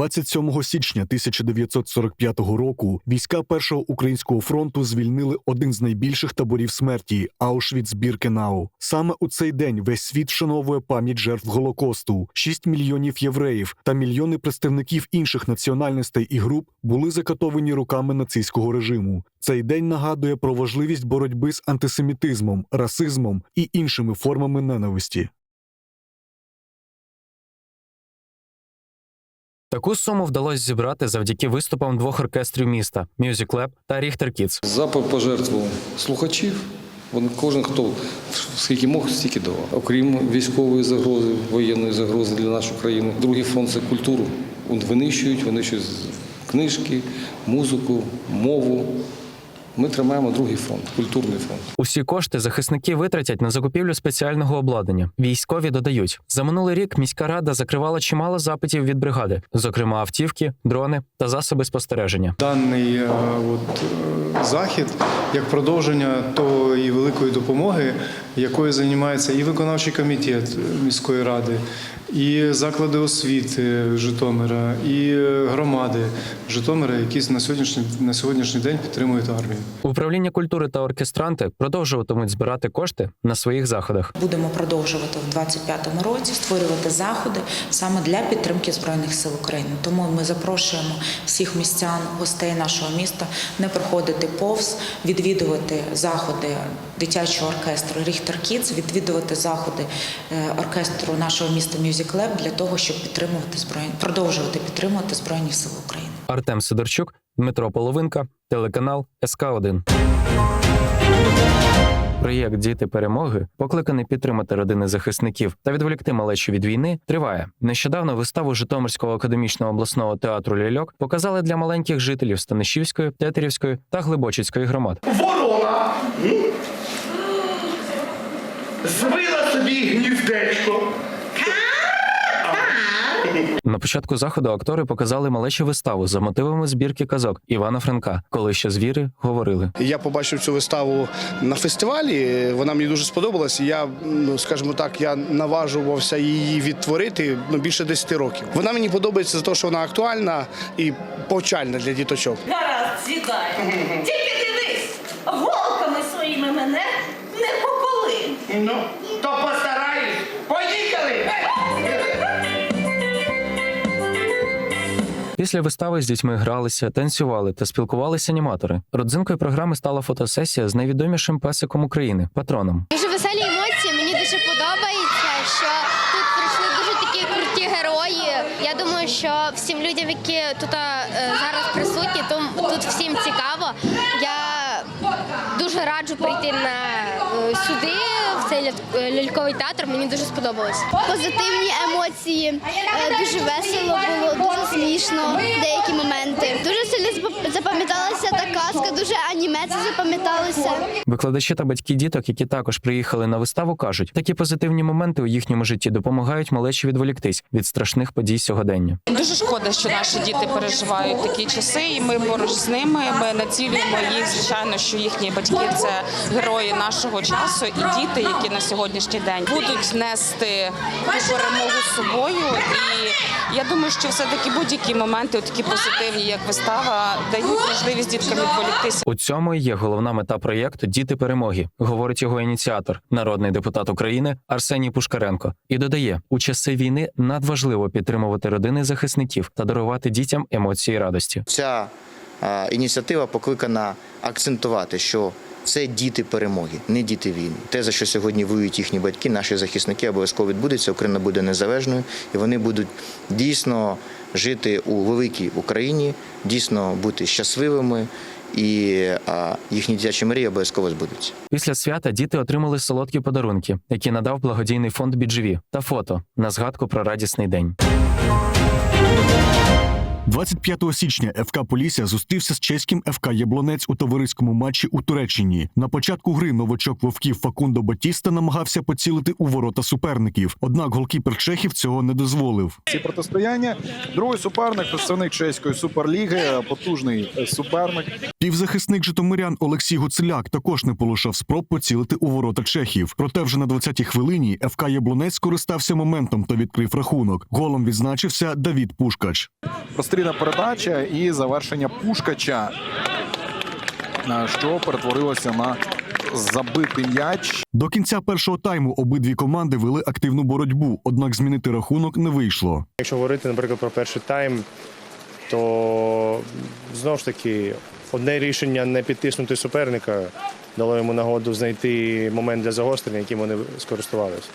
27 січня 1945 року війська Першого українського фронту звільнили один з найбільших таборів смерті Аушвіц-Біркенау. Саме у цей день весь світ вшановує пам'ять жертв Голокосту. 6 мільйонів євреїв та мільйони представників інших національностей і груп були закатовані руками нацистського режиму. Цей день нагадує про важливість боротьби з антисемітизмом, расизмом і іншими формами ненависті. Таку суму вдалося зібрати завдяки виступам двох оркестрів міста Music Lab та Richter Kids. Запит пожертвував слухачів. Вони кожен хто скільки мог, стільки давав. Окрім військової загрози, воєнної загрози для нашої країни. Другий фронт це культуру. Винищують, винищують книжки, музику, мову. Ми тримаємо другий фронт, культурний фронт. Усі кошти захисники витратять на закупівлю спеціального обладнання. Військові додають, за минулий рік міська рада закривала чимало запитів від бригади, зокрема автівки, дрони та засоби спостереження. Даний е, от, е, захід як продовження тої великої допомоги, якою займається і виконавчий комітет міської ради, і заклади освіти Житомира, і е, громади Житомира, які на сьогоднішній на сьогоднішній день підтримують армію. Управління культури та оркестранти продовжуватимуть збирати кошти на своїх заходах. Будемо продовжувати в 25-му році створювати заходи саме для підтримки збройних сил України. Тому ми запрошуємо всіх містян, гостей нашого міста не проходити повз, відвідувати заходи дитячого оркестру Richter Kids, відвідувати заходи е, оркестру нашого міста Music Lab для того, щоб підтримувати збройні продовжувати підтримувати збройні сили України. Артем Сидорчук, Дмитро Половинка, телеканал СК 1 Проєкт Діти перемоги, покликаний підтримати родини захисників та відволікти малечу від війни, триває. Нещодавно виставу Житомирського академічного обласного театру Ляльок показали для маленьких жителів Станишівської, Тетерівської та Глибочицької громад. Ворона звила собі гніздечко. На початку заходу актори показали малечу виставу за мотивами збірки казок Івана Франка, коли ще звіри говорили. Я побачив цю виставу на фестивалі. Вона мені дуже сподобалась. Я, ну скажімо так, я наважувався її відтворити ну, більше 10 років. Вона мені подобається за те, що вона актуальна і повчальна для діточок. Гаразд, сідай. Тільки дивись, голками своїми мене не поколи. Ну, то Після вистави з дітьми гралися, танцювали та спілкувалися аніматори. Родзинкою програми стала фотосесія з найвідомішим песиком України патроном. Дуже веселі емоції. Мені дуже подобається, що тут прийшли дуже такі круті герої. Я думаю, що всім людям, які тут е, зараз присутні, то тут всім цікаво. Я дуже раджу прийти на е, сюди, е, ляльковий театр. Мені дуже сподобалось. Позитивні емоції, е, дуже весело було, дуже смішно. Деякі моменти. Дуже сильно запам- запам'яталася та казка, дуже аніме це запам'яталося. Викладачі та батьки діток, які також приїхали на виставу, кажуть, такі позитивні моменти у їхньому житті допомагають малечі відволіктись від страшних подій сьогодення. Дуже шкода, що наші діти переживають такі часи, і ми поруч з ними. Ми націлюємо їх. Звичайно, що їхні батьки це герої нашого часу, і діти, які на сьогоднішній день будуть нести ту перемогу з собою. І я думаю, що все таки будь-які моменти, такі позитивні, як вистава, дають можливість діткам відволіктися. У цьому є головна мета проєкту Діти перемоги, говорить його ініціатор, народний депутат України Арсеній Пушкаренко, і додає: у часи війни надважливо підтримувати родини захисників та дарувати дітям емоції радості. Ця е, ініціатива покликана акцентувати, що це діти перемоги, не діти війни. Те, за що сьогодні воюють їхні батьки, наші захисники обов'язково відбудеться. Україна буде незалежною, і вони будуть дійсно жити у великій Україні, дійсно бути щасливими, і е, їхні дитячі мрії обов'язково збудуться. Після свята діти отримали солодкі подарунки, які надав благодійний фонд «Бідживі» та фото на згадку про радісний день. 25 січня ФК Полісся зустрівся з чеським ФК Яблонець у товариському матчі у Туреччині. На початку гри новачок вовків Факундо Батіста намагався поцілити у ворота суперників. Однак голкіпер чехів цього не дозволив. ці протистояння. Другий суперник, представник чеської суперліги, потужний суперник. Півзахисник житомирян Олексій Гуцуляк також не полишав спроб поцілити у ворота чехів. Проте вже на 20-й хвилині ФК Яблунець скористався моментом та відкрив рахунок. Голом відзначився Давід Пушкач. Прострільна передача і завершення Пушкача, що перетворилося на забитий м'яч. До кінця першого тайму обидві команди вели активну боротьбу, однак змінити рахунок не вийшло. Якщо говорити, наприклад, про перший тайм, то знову ж таки одне рішення не підтиснути суперника дало йому нагоду знайти момент для загострення, яким вони скористувалися.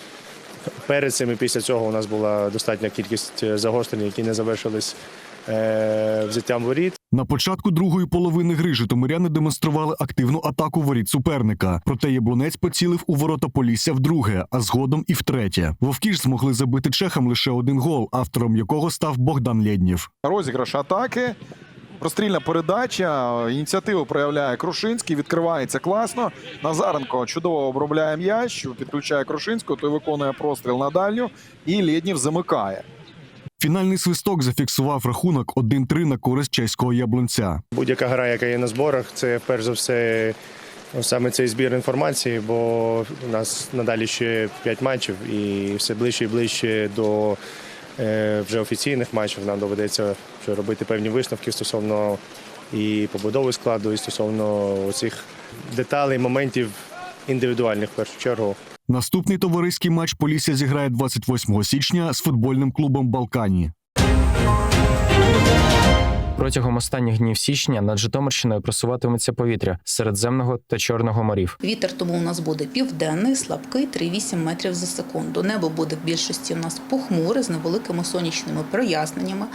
Перед цим і після цього у нас була достатня кількість е, загострень, які не завершились е, взяттям воріт. На початку другої половини гри житомиряни демонстрували активну атаку воріт суперника. Проте яблунець поцілив у ворота Полісся вдруге, а згодом і втретє. Вовки ж змогли забити чехам лише один гол, автором якого став Богдан Лєднєв. Розіграш атаки. Прострільна передача. Ініціативу проявляє Крушинський. Відкривається класно. Назаренко чудово обробляє м'яч, підключає Крушинського, той виконує простріл на дальню і Лєднєв замикає. Фінальний свисток зафіксував рахунок 1-3 на користь чеського яблунця. Будь-яка гра, яка є на зборах, це перш за все саме цей збір інформації, бо у нас надалі ще 5 матчів, і все ближче і ближче до вже офіційних матчів нам доведеться вже робити певні висновки стосовно і побудови складу, і стосовно цих деталей, моментів індивідуальних в першу чергу. Наступний товариський матч Полісся зіграє 28 січня з футбольним клубом Балкані. Протягом останніх днів січня над Житомирщиною просуватиметься повітря Середземного та Чорного морів. Вітер тому у нас буде південний, слабкий 3,8 метрів за секунду. Небо буде в більшості у нас похмуре з невеликими сонячними проясненнями.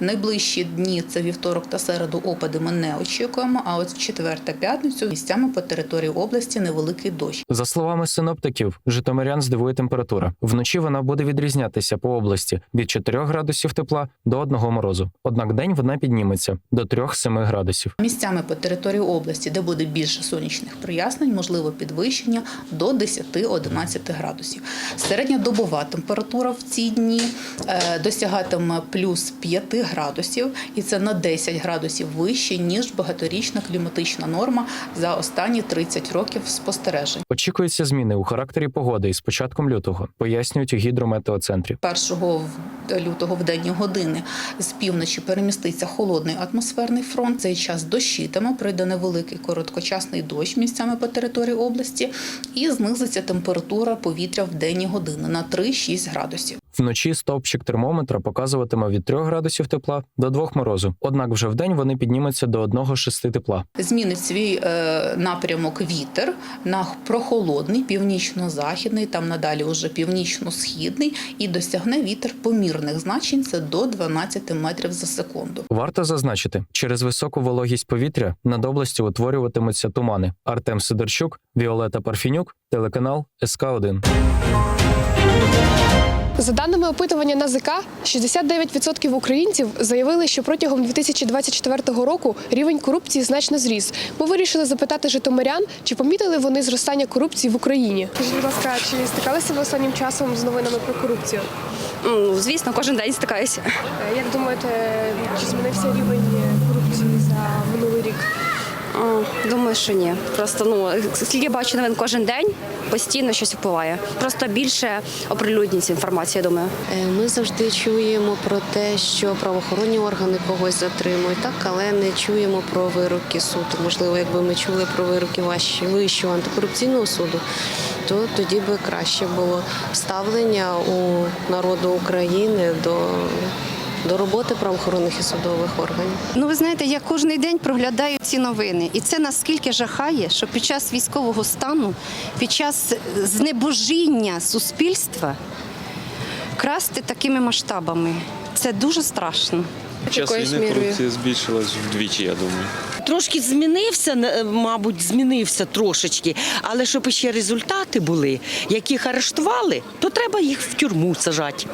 Найближчі дні це вівторок та середу опади ми не очікуємо. А от в четвер та п'ятницю місцями по території області невеликий дощ. За словами синоптиків, житомирян здивує температура. Вночі вона буде відрізнятися по області від 4 градусів тепла до 1 морозу. Однак день вона підніметься до 3-7 градусів. Місцями по території області, де буде більше сонячних прояснень, можливо підвищення до 10-11 градусів. Середньодобова температура в ці дні е, досягатиме плюс 5 градусів, і це на 10 градусів вище ніж багаторічна кліматична норма за останні 30 років спостережень. Очікуються зміни у характері погоди із початком лютого, пояснюють у гідрометеоцентрі. 1 лютого в денні години з півночі переміститься холодний атмосферний фронт. Цей час дощитиме, прийде невеликий короткочасний дощ місцями по території області, і знизиться температура повітря в денні години на 3-6 градусів. Вночі стовпчик термометра показуватиме від 3 градусів тепла до 2 морозу. Однак вже вдень вони піднімуться до 1-6 тепла. Змінить свій е, напрямок вітер на прохолодний, північно-західний, там надалі уже північно-східний, і досягне вітер помірних значень це до 12 метрів за секунду. Варто зазначити, через високу вологість повітря над областю утворюватимуться тумани. Артем Сидорчук, Віолета Парфінюк, телеканал СК 1 За даними опитування НАЗК, 69% українців заявили, що протягом 2024 року рівень корупції значно зріс. Ми вирішили запитати житомирян, чи помітили вони зростання корупції в Україні. Скажіть, будь ласка, чи стикалися ви останнім часом з новинами про корупцію? Ну, звісно, кожен день стикаюся. Е, Як думаєте, чи змінився рівень корупції за минулий рік? Думаю, що ні. Просто ну скільки бачу новин кожен день, постійно щось впливає. Просто більше оприлюднюється інформація, думаю. Е, Ми завжди чуємо про те, що правоохоронні органи когось затримують, так але не чуємо про вироки суду. Можливо, якби ми чули про вироки ваші вищого антикорупційного суду, то тоді би краще було ставлення у народу України до. До роботи правоохоронних і судових органів. Ну, ви знаєте, я кожен день проглядаю ці новини, і це наскільки жахає, що під час військового стану, під час знебожіння суспільства красти такими масштабами. Це дуже страшно. Час війни корупція збільшилась вдвічі, я думаю. Трошки змінився, е, мабуть, змінився трошечки, але щоб ще результати були, яких арештували, то треба їх в тюрму сажати.